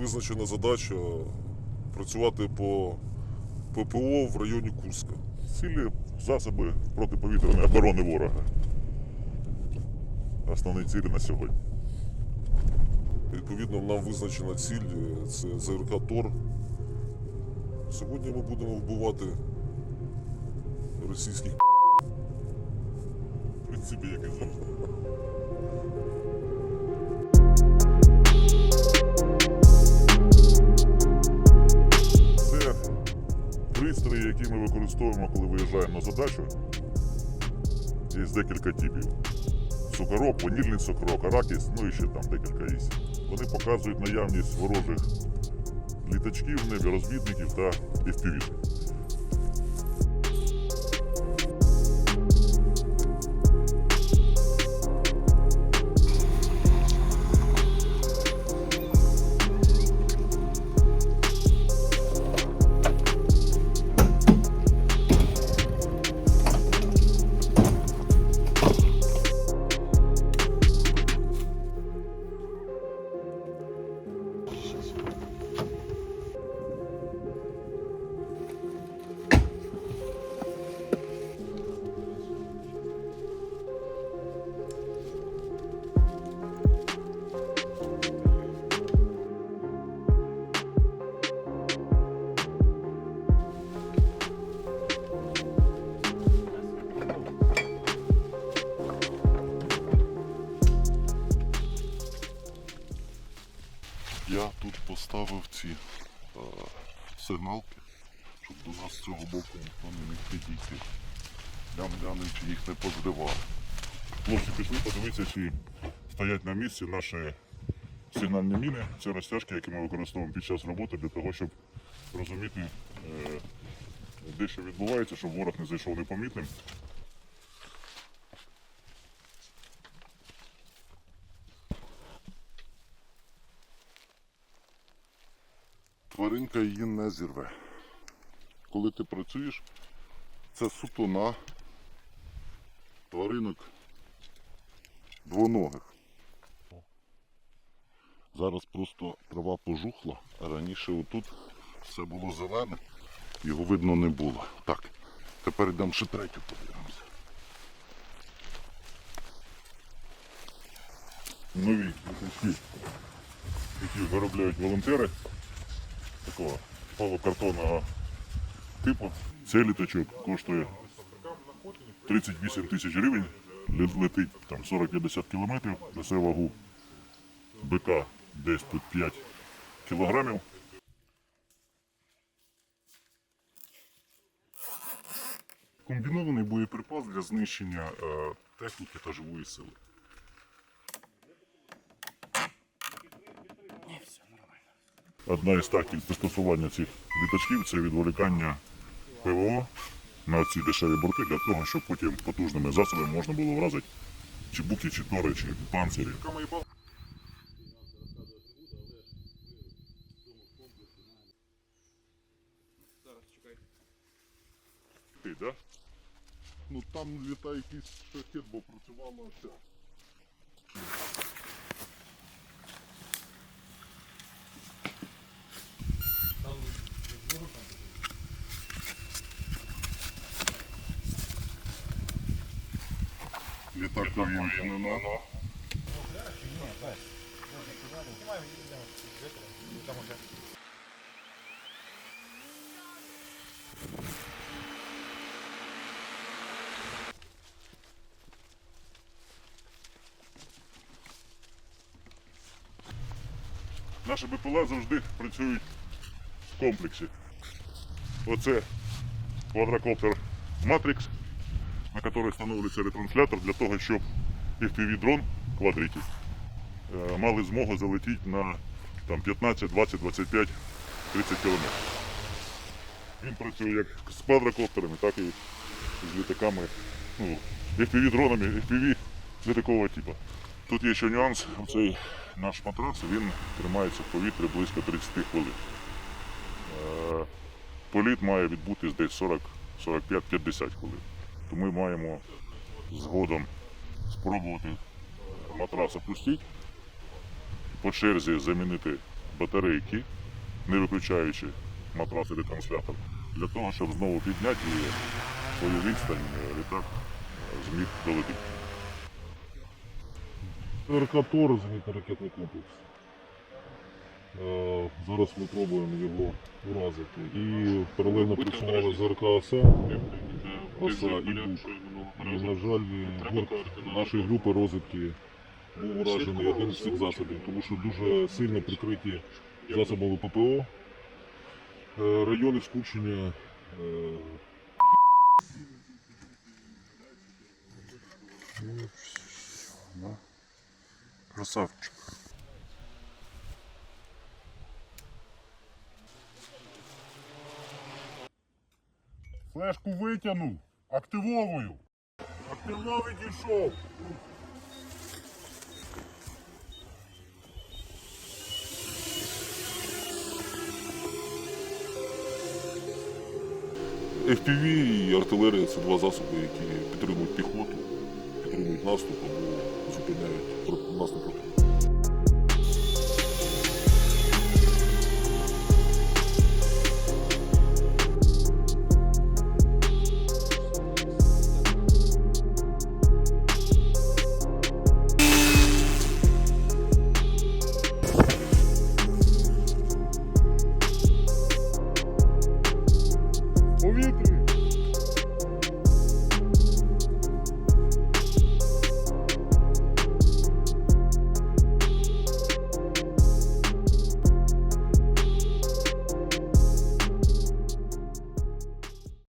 визначена задача працювати по ППО в районі Курська. Цілі засоби протиповітряної оборони ворога. Основні цілі на сьогодні. Відповідно, нам визначена ціль е, це ЗРК Тор. Сьогодні ми будемо вбивати російських В принципі, як і завжди. Які ми використовуємо, коли виїжджаємо на задачу. Є декілька типів. Сукарок, ванільний сукарок, аракіс, ну і ще там декілька є. Вони показують наявність ворожих літачків в небі, розвідників та FPV. Я тут поставив ці е, сигналки, щоб до нас з цього боку ніхто не міг підійти. Глянемо, чи їх не позривали. Хлопці пішли, подивитися, чи стоять на місці наші сигнальні міни. Це розтяжки, які ми використовуємо під час роботи для того, щоб розуміти, е, де що відбувається, щоб ворог не зайшов непомітним. Тваринка її не зірве. Коли ти працюєш, це суто на тваринок двоногих. Зараз просто трава пожухла, а раніше отут все було зелене, його видно не було. Так, тепер йдемо ще третю подивимося. Нові які виробляють волонтери такого полукартонного типу. Цей літачок коштує 38 тисяч гривень, Ле- летить там 40-50 кілометрів, несе вагу БК десь тут 5 кілограмів. Комбінований боєприпас для знищення е, техніки та живої сили. Одна із тактик застосування цих літачків це відволікання ПВО на ці дешеві борти для того, щоб потім потужними засобами можна було вразити чи буки, чи тори, чи панцирі. Ти, да? Ну там літає якийсь шахет, бо працювала ця. Літак увімкнено. Наші БПЛА завжди працюють в комплексі. Оце квадрокоптер Matrix, на який встановлюється ретранслятор для того, щоб FPV-дрон квадриків е, мали змогу залетіти на там, 15, 20, 25, 30 кілометрів. Він працює як з квадрокоптерами, так і з літаками, ну, FPV-дронами, FPV літакового типу. Тут є ще нюанс, оцей наш матрас, він тримається в повітрі близько 30 хвилин. Е, Політ має відбутись десь 40, 45-50 хвилин. То ми маємо згодом спробувати матрас опустити, по черзі замінити батарейки, не виключаючи матрас і ретранслятор, для того, щоб знову підняти і свою відстань е, літак е, зміг долетіти. РК-ТОР, зенітно-ракетний комплекс. Е, Зараз ми пробуємо його вразити. І паралельно працювали з РК ОСА, і БУК. І, на жаль, гурт нашої групи розвідки був уражений один з цих засобів, тому що дуже сильно прикриті засобами ППО. Е, Райони скупчення е, Красавчик. Флешку витягнув, активовую. Активно відійшов. FPV і артилерія це два засоби, які підтримують піхоту, підтримують наступ або зупиняють наступ.